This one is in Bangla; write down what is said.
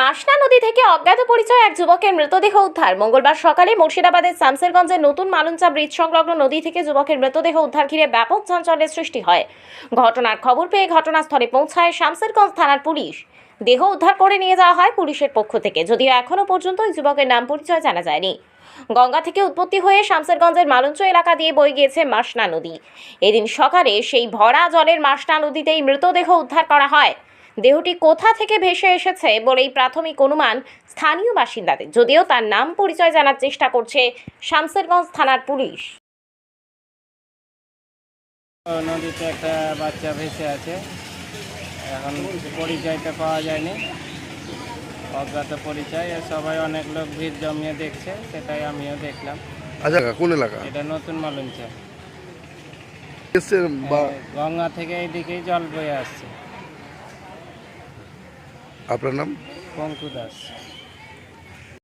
মাসনা নদী থেকে অজ্ঞাত পরিচয় এক যুবকের মৃতদেহ উদ্ধার। মঙ্গলবার সকালে মুর্শিদাবাদের শামসেরগঞ্জের নতুন মালুঞ্চা ব্রিজ সংলগ্ন নদী থেকে যুবকের মৃতদেহ উদ্ধার ঘিরে ব্যাপক চাঞ্চল্যের সৃষ্টি হয়। ঘটনার খবর পেয়ে ঘটনাস্থলে পৌঁছায় শামসেরগঞ্জ থানার পুলিশ। দেহ উদ্ধার করে নিয়ে যাওয়া হয় পুলিশের পক্ষ থেকে, যদিও এখনও পর্যন্ত ওই যুবকের নাম পরিচয় জানা যায়নি। গঙ্গা থেকে উৎপত্তি হয়ে শামসেরগঞ্জের মালঞ্চ এলাকা দিয়ে বয়ে গিয়েছে মাসনা নদী। এদিন সকালে সেই ভরা জলের মাসনা নদীতেই মৃতদেহ উদ্ধার করা হয়। দেহটি কোথা থেকে ভেসে এসেছে বলেই প্রাথমিক অনুমান স্থানীয় বাসিন্দাদের। যদিও তার নাম পরিচয় জানার চেষ্টা করছে শামসেরগঞ্জ থানার পুলিশ। ও নদীতে একটা বাচ্চা ভেসে আছে। এখন পরিচয়টা পাওয়া যায়নি। অজ্ঞাত পরিচয়। সবাই অনেক লোক ভিড় জমিয়ে দেখছে সেটাই আমিও দেখলাম। আচ্ছা কোন এলাকা? এটা নতুন মালুঞ্চা। বা গঙ্গা থেকে এইদিকেই জল বয়ে আসছে। আপনার নাম? পঙ্কু দাস।